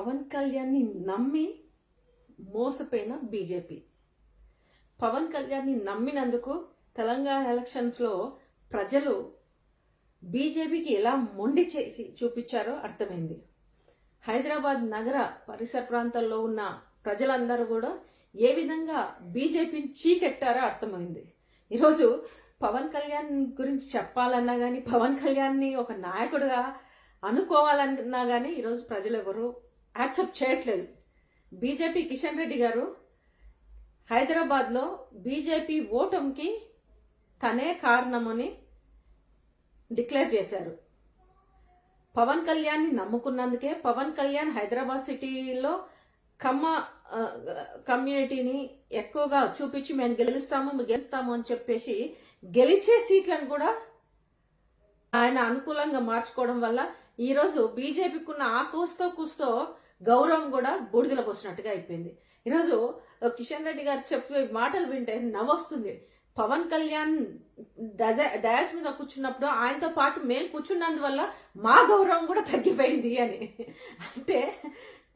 పవన్ కళ్యాణ్ని నమ్మి మోసపోయిన బీజేపీ. పవన్ కళ్యాణ్ని నమ్మినందుకు తెలంగాణ ఎలక్షన్స్లో ప్రజలు బీజేపీకి ఎలా మొండి చేసి చూపించారో అర్థమైంది. హైదరాబాద్ నగర పరిసర ప్రాంతాల్లో ఉన్న ప్రజలందరూ కూడా ఏ విధంగా బీజేపీని చీకెట్టారో అర్థమైంది. ఈరోజు పవన్ కళ్యాణ్ గురించి చెప్పాలన్నా కానీ పవన్ కళ్యాణ్ని ఒక నాయకుడిగా అనుకోవాలన్నా కానీ ఈరోజు ప్రజలు ఎవరు యాక్సెప్ట్ చేయట్లేదు. బీజేపీ కిషన్ రెడ్డి గారు హైదరాబాద్లో బీజేపీ ఓటమికి తనే కారణమని డిక్లేర్ చేశారు. పవన్ కళ్యాణ్ని నమ్ముకున్నందుకే పవన్ కళ్యాణ్ హైదరాబాద్ సిటీలో కమ్మ కమ్యూనిటీని ఎక్కువగా చూపించి మేము గెలుస్తాము గెలుస్తాము అని చెప్పేసి గెలిచే సీట్లను కూడా ఆయన అనుకూలంగా మార్చుకోవడం వల్ల ఈరోజు బీజేపీకి ఉన్న ఆ కూస్తో కూస్తో గౌరవం కూడా బూడిదలకు వచ్చినట్టుగా అయిపోయింది. ఈరోజు కిషన్ రెడ్డి గారు చెప్పే మాటలు వింటే నవ్వొస్తుంది. పవన్ కళ్యాణ్ డయాస్ మీద కూర్చున్నప్పుడు ఆయనతో పాటు మేము కూర్చున్నందువల్ల మా గౌరవం కూడా తగ్గిపోయింది అని. అంటే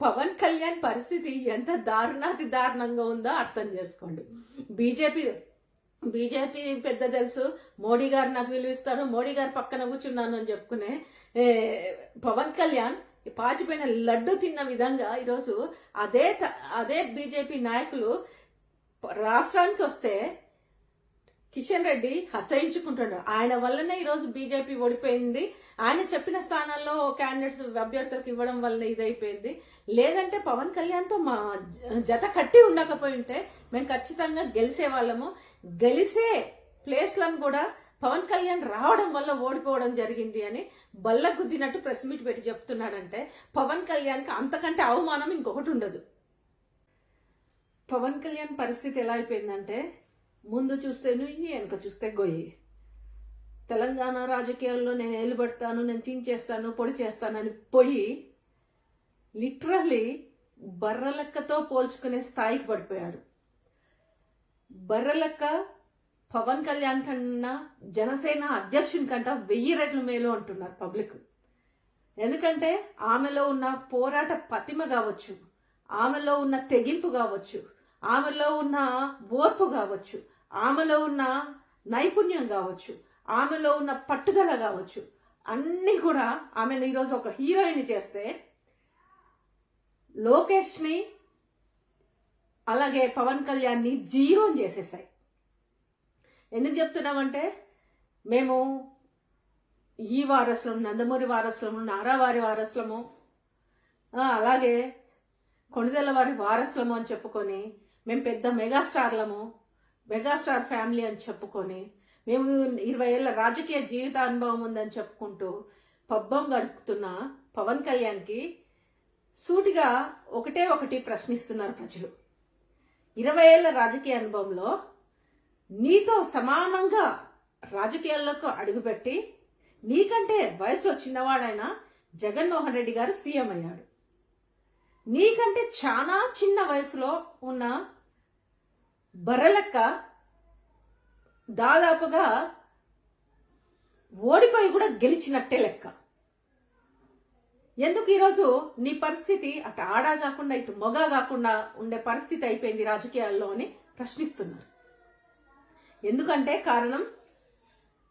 పవన్ కళ్యాణ్ పరిస్థితి ఎంత దారుణాతి దారుణంగా ఉందో అర్థం చేసుకోండి. బీజేపీ బీజేపీ పెద్ద తెలుసు. మోడీ గారు నాకు విలువిస్తారు మోడీ గారు పక్కన కూర్చున్నాను అని చెప్పుకునే పవన్ కళ్యాణ్ పాచిపోయిన లడ్డు తిన్న విధంగా ఈరోజు అదే త- అదే బీజేపీ నాయకులు రాష్ట్రానికి వస్తే కిషన్ రెడ్డి హసయించుకుంటాడు ఆయన వల్లనే ఈరోజు బీజేపీ ఓడిపోయింది. ఆయన చెప్పిన స్థానాల్లో క్యాండిడేట్స్ అభ్యర్థులకు ఇవ్వడం వల్ల ఇదైపోయింది. లేదంటే పవన్ కళ్యాణ్తో మా జత కట్టి ఉండకపోయి ఉంటే మేము ఖచ్చితంగా గెలిసే వాళ్ళము గెలిసే ప్లేస్లను కూడా పవన్ కళ్యాణ్ రావడం వల్ల ఓడిపోవడం జరిగింది అని బల్ల గుద్దినట్టు ప్రెస్ మీట్ పెట్టి చెప్తున్నాడంటే పవన్ కళ్యాణ్కి అంతకంటే అవమానం ఇంకొకటి ఉండదు. పవన్ కళ్యాణ్ పరిస్థితి ఎలా అయిపోయిందంటే ముందు చూస్తే నుయ్యి వెనక చూస్తే గొయ్యి. తెలంగాణ రాజకీయాల్లో నేను ఏలుబడతాను నేను చించేస్తాను పొడి చేస్తానని పోయి లిటరలీ బర్రలెక్కతో పోల్చుకునే స్థాయికి పడిపోయాడు. బర్రెలక్క పవన్ కళ్యాణ్ కన్నా జనసేన అధ్యక్షుని కంట వెయ్యి రెట్లు మేలు అంటున్నారు పబ్లిక్. ఎందుకంటే ఆమెలో ఉన్న పోరాట పతిమ కావచ్చు ఆమెలో ఉన్న తెగింపు కావచ్చు ఆమెలో ఉన్న ఓర్పు కావచ్చు ఆమెలో ఉన్న నైపుణ్యం కావచ్చు ఆమెలో ఉన్న పట్టుదల కావచ్చు అన్నీ కూడా ఆమెను ఈరోజు ఒక హీరోయిన్ చేస్తే లోకేష్ని అలాగే పవన్ కళ్యాణ్ని జీరో చేసేసాయి. ఎందుకు చెప్తున్నామంటే మేము ఈ వారసులం నందమూరి వారసులము నారావారి వారసులము అలాగే కొణిదెల వారి వారసులము అని చెప్పుకొని మేము పెద్ద మెగాస్టార్లము మెగాస్టార్ ఫ్యామిలీ అని చెప్పుకొని మేము ఇరవై ఏళ్ళ రాజకీయ జీవిత అనుభవం ఉందని చెప్పుకుంటూ పబ్బం గడుపుతున్న పవన్ కళ్యాణ్కి సూటిగా ఒకటే ఒకటి ప్రశ్నిస్తున్నారు ప్రజలు. ఇరవై ఏళ్ళ రాజకీయ అనుభవంలో నీతో సమానంగా రాజకీయాల్లోకి అడుగుపెట్టి నీకంటే వయసులో చిన్నవాడైన జగన్మోహన్ రెడ్డి గారు సీఎం అయ్యాడు. నీకంటే చాలా చిన్న వయసులో ఉన్న బర్రెలక్క దాదాపుగా ఓడిపోయి కూడా గెలిచినట్టే లెక్క. ఎందుకు ఈరోజు నీ పరిస్థితి అటు ఆడా కాకుండా ఇటు మొగ కాకుండా ఉండే పరిస్థితి అయిపోయింది రాజకీయాల్లో అని ప్రశ్నిస్తున్నారు. ఎందుకంటే కారణం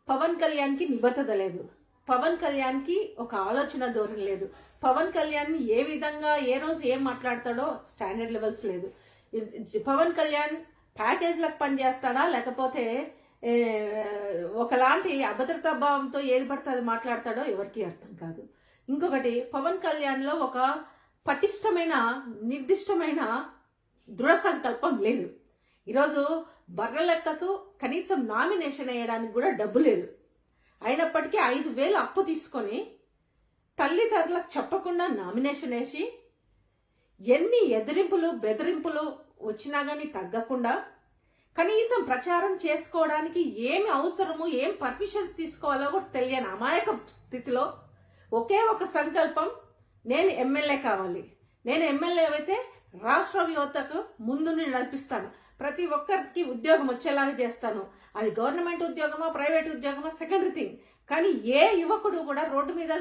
పవన్ కళ్యాణ్కి నిబద్ధత లేదు. పవన్ కళ్యాణ్కి ఒక ఆలోచన ధోరణి లేదు. పవన్ కళ్యాణ్ ఏ విధంగా ఏ రోజు ఏం మాట్లాడతాడో స్టాండర్డ్ లెవెల్స్ లేదు. పవన్ కళ్యాణ్ ప్యాకేజ్లకు పనిచేస్తాడా? లేకపోతే ఒకలాంటి అభద్రతా భావంతో ఏది పడితే అది మాట్లాడతాడో ఎవరికి అర్థం కాదు. ఇంకొకటి పవన్ కళ్యాణ్లో ఒక పటిష్టమైన నిర్దిష్టమైన దృఢ సంకల్పం లేదు. ఈరోజు బర్రె లెక్కకు కనీసం నామినేషన్ వేయడానికి కూడా డబ్బు లేదు. అయినప్పటికీ ఐదు వేలు అప్పు తీసుకొని తల్లిదండ్రులకు చెప్పకుండా నామినేషన్ వేసి ఎన్ని ఎదిరింపులు బెదిరింపులు వచ్చినా కానీ తగ్గకుండా కనీసం ప్రచారం చేసుకోవడానికి ఏమి అవసరము ఏం పర్మిషన్స్ తీసుకోవాలో కూడా తెలియని అమాయక స్థితిలో ఒకే ఒక సంకల్పం నేను ఎమ్మెల్యే కావాలి. నేను ఎమ్మెల్యే అయితే రాష్ట్ర యువతకు ముందుని నడిపిస్తాను. ప్రతి ఒక్కరికి ఉద్యోగం వచ్చేలాగా చేస్తాను. అది గవర్నమెంట్ ఉద్యోగమా ప్రైవేట్ ఉద్యోగమా సెకండరీ థింగ్ కానీ ఏ యువకుడు కూడా రోడ్డు మీద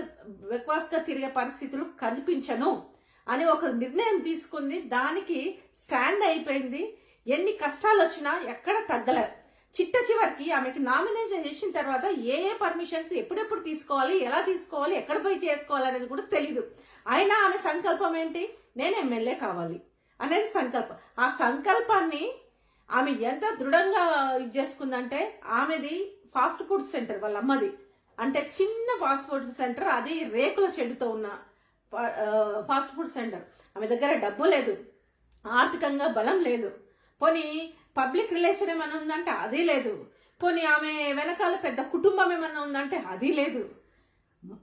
వెక్వాస్గా తిరిగే పరిస్థితులు కనిపించను అని ఒక నిర్ణయం తీసుకుంది. దానికి స్టాండ్ అయిపోయింది. ఎన్ని కష్టాలు వచ్చినా ఎక్కడ తగ్గలేదు చిట్ట చివరికి ఆమెకి నామినేషన్ చేసిన తర్వాత ఏ ఏ పర్మిషన్స్ ఎప్పుడెప్పుడు తీసుకోవాలి ఎలా తీసుకోవాలి ఎక్కడ పోయి చేసుకోవాలి అనేది కూడా తెలియదు అయినా ఆమె సంకల్పం ఏంటి? నేను ఎమ్మెల్యే కావాలి అనేది సంకల్పం. ఆ సంకల్పాన్ని ఆమె ఎంత దృఢంగా ఇది చేసుకుందంటే ఆమెది ఫాస్ట్ ఫుడ్ సెంటర్ వాళ్ళ అమ్మది అంటే చిన్న ఫాస్ట్ ఫుడ్ సెంటర్ అది రేకుల షెడ్తో ఉన్న ఫాస్ట్ ఫుడ్ సెంటర్ ఆమె దగ్గర డబ్బు లేదు. ఆర్థికంగా బలం లేదు. పోనీ పబ్లిక్ రిలేషన్ ఏమైనా ఉందంటే అది లేదు. పోనీ ఆమె వెనకాల పెద్ద కుటుంబం ఏమన్నా ఉందంటే అది లేదు.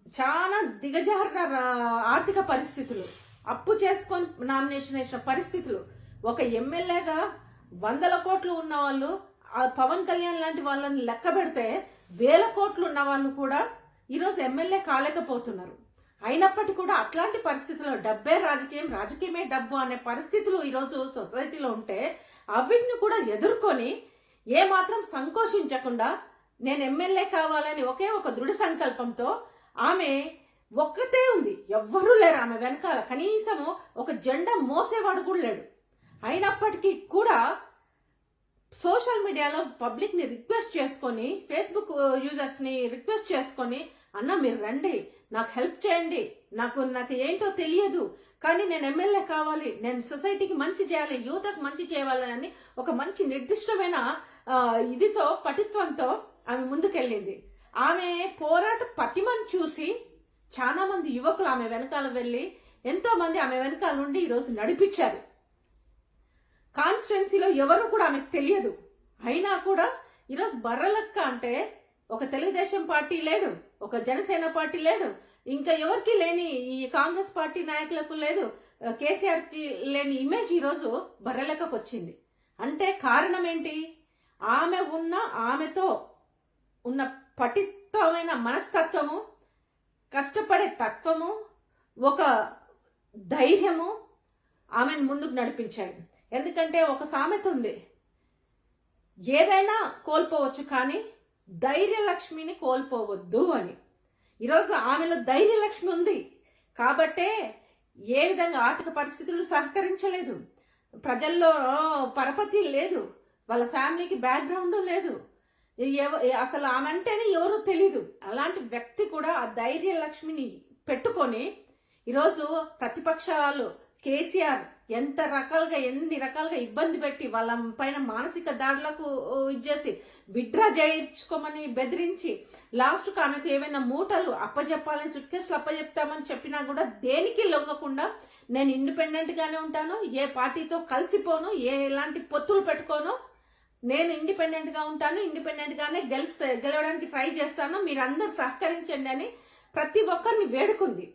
చాలా దిగజారిన రా- ఆర్థిక పరిస్థితులు అప్పు చేసుకొని నామినేషన్ వేసిన పరిస్థితులు. ఒక ఎమ్మెల్యేగా వందల కోట్లు ఉన్న వాళ్ళు పవన్ కళ్యాణ్ లాంటి వాళ్ళని లెక్క పెడితే వేల కోట్లు ఉన్న వాళ్ళు కూడా ఈరోజు ఎమ్మెల్యే కాలేకపోతున్నారు. అయినప్పటికీ కూడా అట్లాంటి పరిస్థితుల్లో డబ్బే రాజకీయం రాజకీయమే డబ్బు అనే పరిస్థితులు ఈరోజు సొసైటీలో ఉంటే అవిటిని కూడా ఎదుర్కొని ఏ మాత్రం సంకోచించకుండా నేను ఎమ్మెల్యే కావాలని ఒకే ఒక దృఢ సంకల్పంతో ఆమె ఒక్కటే ఉంది. ఎవ్వరూ లేరు ఆమె వెనకాల. కనీసము ఒక జెండా మోసేవాడు కూడా లేడు. అయినప్పటికీ కూడా సోషల్ మీడియాలో పబ్లిక్ని రిక్వెస్ట్ చేసుకొని ఫేస్బుక్ uh, యూజర్స్ని రిక్వెస్ట్ చేసుకొని అన్న మీరు రండి. నాకు హెల్ప్ చేయండి. నాకు నాకు ఏంటో తెలియదు. కానీ నేను ఎమ్మెల్యే కావాలి. నేను సొసైటీకి మంచి చేయాలి. యువతకు మంచి చేయాలని ఒక మంచి నిర్దిష్టమైన uh, ఇదితో పటిత్వంతో ఆమె ముందుకెళ్ళింది. ఆమె పోరాట పటిమను చూసి చాలా మంది యువకులు ఆమె వెనకాల వెళ్ళి ఎంతో మంది ఆమె వెనకాల నుండి ఈరోజు నడిపించారు. కాన్స్టిట్యున్సీలో ఎవరు కూడా ఆమెకు తెలియదు. అయినా కూడా ఈరోజు బర్రలక్క అంటే ఒక తెలుగుదేశం పార్టీ లేడు ఒక జనసేన పార్టీ లేడు ఇంకా ఎవరికి లేని ఈ కాంగ్రెస్ పార్టీ నాయకులకు లేదు కేసీఆర్కి లేని ఇమేజ్ ఈరోజు బర్రెలక్కకు వచ్చింది. అంటే కారణం ఏంటి? ఆమె ఉన్న ఆమెతో ఉన్న పటిత్తమైన మనస్తత్వము కష్టపడే తత్వము ఒక ధైర్యము ఆమెను ముందుకు నడిపించాయి. ఎందుకంటే ఒక సామెత ఉంది. ఏదైనా కోల్పోవచ్చు కానీ ధైర్యలక్ష్మిని కోల్పోవద్దు అని. ఈరోజు ఆమెలో ధైర్యలక్ష్మి ఉంది. కాబట్టే ఏ విధంగా ఆర్థిక పరిస్థితులు సహకరించలేదు. ప్రజల్లో పరపతి లేదు. వాళ్ళ ఫ్యామిలీకి బ్యాక్గ్రౌండ్ లేదు. అసలు ఆమె అంటేనే ఎవరు తెలీదు. అలాంటి వ్యక్తి కూడా ఆ ధైర్య లక్ష్మిని పెట్టుకొని ఈరోజు ప్రతిపక్షాలు కేసీఆర్ ఎంత రకాలుగా ఎన్ని రకాలుగా ఇబ్బంది పెట్టి వాళ్ళ పైన మానసిక దాడులకు ఇచ్చేసి విడ్రా చేయించుకోమని బెదిరించి లాస్ట్కు ఆమెకు ఏమైనా మూటలు అప్పజెప్పాలని సుట్ కేసులు అప్పజెప్తామని చెప్పినా కూడా దేనికి లొంగకుండా నేను ఇండిపెండెంట్ గానే ఉంటాను ఏ పార్టీతో కలిసిపోను ఏ ఎలాంటి పొత్తులు పెట్టుకోను నేను ఇండిపెండెంట్గా ఉంటాను ఇండిపెండెంట్ గానే గెలవడానికి ట్రై చేస్తాను మీరందరూ సహకరించండి అని ప్రతి ఒక్కరిని వేడుకుంది.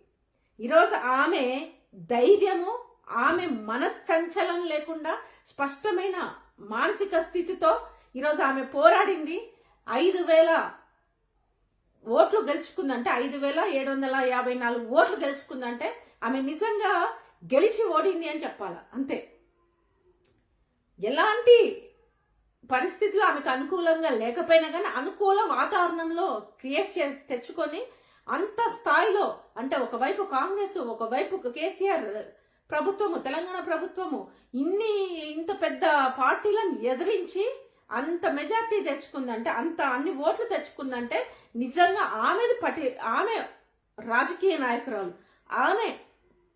ఈరోజు ఆమె ధైర్యము ఆమె మనశ్చంచలం లేకుండా స్పష్టమైన మానసిక స్థితితో ఈరోజు ఆమె పోరాడింది. ఐదు వేల ఓట్లు గెలుచుకుందంటే ఐదు వేల ఏడు వందల యాభై నాలుగు ఓట్లు గెలుచుకుందంటే ఆమె నిజంగా గెలిచి ఓడింది అని చెప్పాలి? అంతే. ఎలాంటి పరిస్థితులు ఆమెకు అనుకూలంగా లేకపోయినా కానీ అనుకూల వాతావరణంలో క్రియేట్ చే తెచ్చుకొని అంత స్థాయిలో అంటే ఒకవైపు కాంగ్రెస్ ఒకవైపు కేసీఆర్ ప్రభుత్వము తెలంగాణ ప్రభుత్వము ఇన్ని ఇంత పెద్ద పార్టీలను ఎదిరించి అంత మెజార్టీ తెచ్చుకుందంటే అంత అన్ని ఓట్లు తెచ్చుకుందంటే నిజంగా ఆమెది పటి ఆమె రాజకీయ నాయకురాలు. ఆమె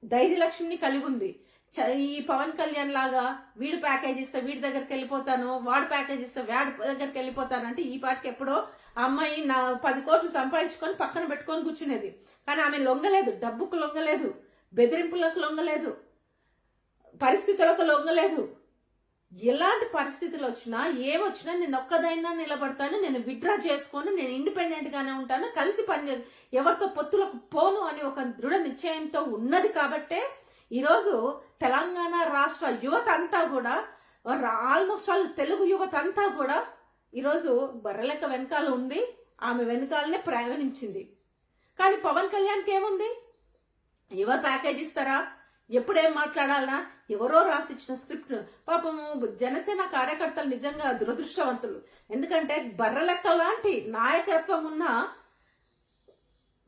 ధైర్యలక్ష్మిని కలిగి ఉంది. చ- ఈ పవన్ కళ్యాణ్ లాగా వీడు ప్యాకేజ్ ఇస్తే వీడి దగ్గరికి వెళ్ళిపోతాను వాడు ప్యాకేజ్ ఇస్తే వాడి దగ్గరికి వెళ్ళిపోతానంటే ఈ పాటికి ఎప్పుడో ఆ అమ్మాయి నా పది కోట్లు సంపాదించుకొని పక్కన పెట్టుకొని కూర్చునేది. కానీ ఆమె లొంగలేదు డబ్బుకు లొంగలేదు బెదిరింపులకు లొంగలేదు. పరిస్థితులకు లొంగలేదు. ఎలాంటి పరిస్థితులు వచ్చినా ఏమొచ్చినా నేను ఒక్కదైనా నిలబడతాను నేను విత్డ్రా చేసుకొని నేను ఇండిపెండెంట్ గానే ఉంటాను కలిసి పని ఎవరితో పొత్తులకు పోను అని ఒక దృఢ నిశ్చయంతో ఉన్నది కాబట్టే ఈరోజు తెలంగాణ రాష్ట్ర యువత అంతా కూడా ఆల్మోస్ట్ ఆల్ తెలుగు యువత అంతా కూడా ఈరోజు బర్రెలెక్క వెనకాల ఉంది ఆమె వెనకాలనే ప్రయాణించింది. కానీ పవన్ కళ్యాణ్కి ఏముంది ఎవరు ప్యాకేజ్ ఇస్తారా? ఎప్పుడేం మాట్లాడాలనా ఎవరో రాసిచ్చిన స్క్రిప్ట్. పాపము జనసేన కార్యకర్తలు నిజంగా దురదృష్టవంతులు. ఎందుకంటే బర్రెలెక్క లాంటి నాయకత్వం ఉన్న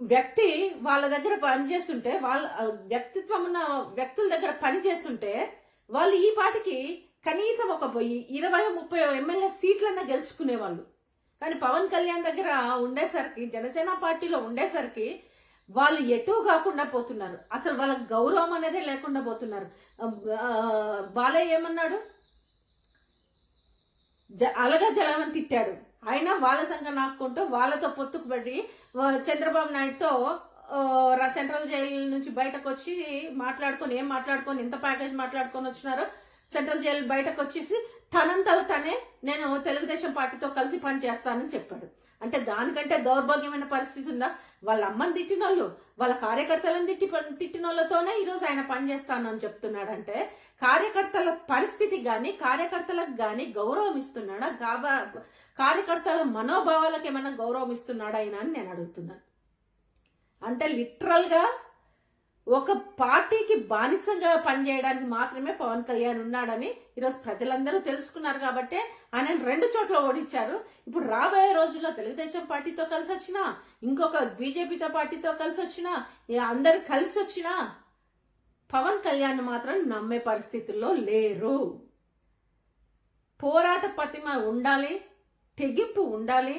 వ్యక్తి వాళ్ళ దగ్గర పని చేస్తుంటే వాళ్ళ వ్యక్తిత్వం ఉన్న వ్యక్తుల దగ్గర పని చేస్తుంటే వాళ్ళు ఈ పాటికి కనీసం ఒక పోయి ఇరవై ముప్పై ఎమ్మెల్యే సీట్లన్నా గెలుచుకునేవాళ్ళు. కానీ పవన్ కళ్యాణ్ దగ్గర ఉండేసరికి జనసేన పార్టీలో ఉండేసరికి వాళ్ళు ఎటు కాకుండా పోతున్నారు. అసలు వాళ్ళకి గౌరవం అనేదే లేకుండా పోతున్నారు. బాలయ్య ఏమన్నాడు? జ- అలగా జలమని తిట్టాడు. అయినా వాళ్ళ సంఘం నాకుంటూ వాళ్ళతో పొత్తుకు పడి చంద్రబాబు నాయుడుతో సెంట్రల్ జైలు నుంచి బయటకు వచ్చి మాట్లాడుకొని ఏం మాట్లాడుకొని ఎంత ప్యాకేజ్ మాట్లాడుకొని వచ్చినారో సెంట్రల్ జైలు బయటకు వచ్చేసి తనంతల తనే నేను తెలుగుదేశం పార్టీతో కలిసి పని చేస్తానని చెప్పాడు. అంటే దానికంటే దౌర్భాగ్యమైన పరిస్థితి ఉందా? వాళ్ళ అమ్మని తిట్టిన వాళ్ళు వాళ్ళ కార్యకర్తలను తిట్టి తిట్టిన వాళ్ళతోనే ఈరోజు ఆయన పని చేస్తానని చెప్తున్నాడంటే కార్యకర్తల పరిస్థితి గాని కార్యకర్తలకు గాని గౌరవం ఇస్తున్నాడా? గాబా కార్యకర్తల మనోభావాలకు ఏమైనా గౌరవం ఇస్తున్నాడా ఆయన అని నేను అడుగుతున్నాను. అంటే లిటరల్గా ఒక పార్టీకి బానిసంగా పనిచేయడానికి మాత్రమే పవన్ కళ్యాణ్ ఉన్నాడని ఈరోజు ప్రజలందరూ తెలుసుకున్నారు కాబట్టి ఆయన రెండు చోట్ల ఓడించారు. ఇప్పుడు రాబోయే రోజుల్లో తెలుగుదేశం పార్టీతో కలిసి వచ్చినా ఇంకొక బీజేపీతో పార్టీతో కలిసి వచ్చినా ఇక అందరు కలిసి వచ్చినా పవన్ కళ్యాణ్ మాత్రం నమ్మే పరిస్థితుల్లో లేరు. పోరాట పతిమ ఉండాలి తెగింపు ఉండాలి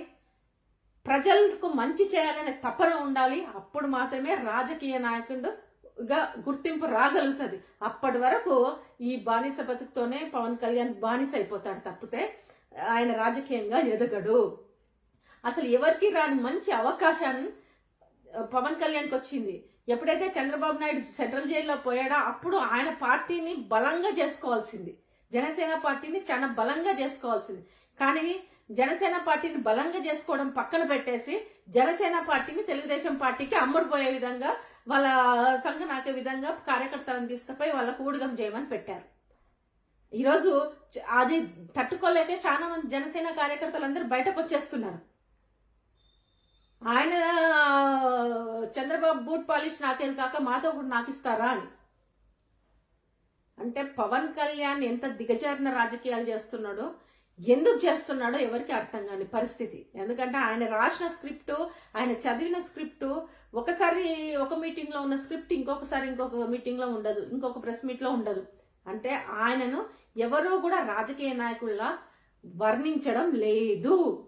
ప్రజలకు మంచి చేయాలనే తపన ఉండాలి. అప్పుడు మాత్రమే రాజకీయ నాయకుడు గా గుర్తింపు రాగలుగుతుంది. అప్పటి వరకు ఈ బానిస బతుకుతోనే పవన్ కళ్యాణ్ బానిస అయిపోతాడు తప్పితే ఆయన రాజకీయంగా ఎదగడు. అసలు ఎవరికి రాని మంచి అవకాశాన్ని పవన్ కళ్యాణ్కి వచ్చింది. ఎప్పుడైతే చంద్రబాబు నాయుడు సెంట్రల్ జైల్లో పోయాడో అప్పుడు ఆయన పార్టీని బలంగా చేసుకోవాల్సింది. జనసేన పార్టీని చాలా బలంగా చేసుకోవాల్సింది. కానీ జనసేన పార్టీని బలంగా చేసుకోవడం పక్కన పెట్టేసి జనసేన పార్టీని తెలుగుదేశం పార్టీకి అమ్ముడుపోయే విధంగా వాళ్ళ సంఘ నాకే విధంగా కార్యకర్తలను తీసుకుపోయి వాళ్ళ కూడిగం చేయమని పెట్టారు. ఈరోజు అది తట్టుకోలేక చాలా మంది జనసేన కార్యకర్తలందరూ బయటకు వచ్చేస్తున్నారు. ఆయన చంద్రబాబు బూట్ పాలిష్ నాకేది కాక మాతో కూడా నాకు ఇస్తారా అని. అంటే పవన్ కళ్యాణ్ ఎంత దిగజారిన రాజకీయాలు చేస్తున్నాడో ఎందుకు చేస్తున్నాడో ఎవరికి అర్థం కాని పరిస్థితి. ఎందుకంటే ఆయన రాసిన స్క్రిప్ట్ ఆయన చదివిన స్క్రిప్ట్ ఒకసారి ఒక మీటింగ్లో ఉన్న స్క్రిప్ట్ ఇంకొకసారి ఇంకొక మీటింగ్లో ఉండదు ఇంకొక ప్రెస్ మీట్లో ఉండదు. అంటే ఆయనను ఎవరూ కూడా రాజకీయ నాయకుల్లా వర్ణించడం లేదు.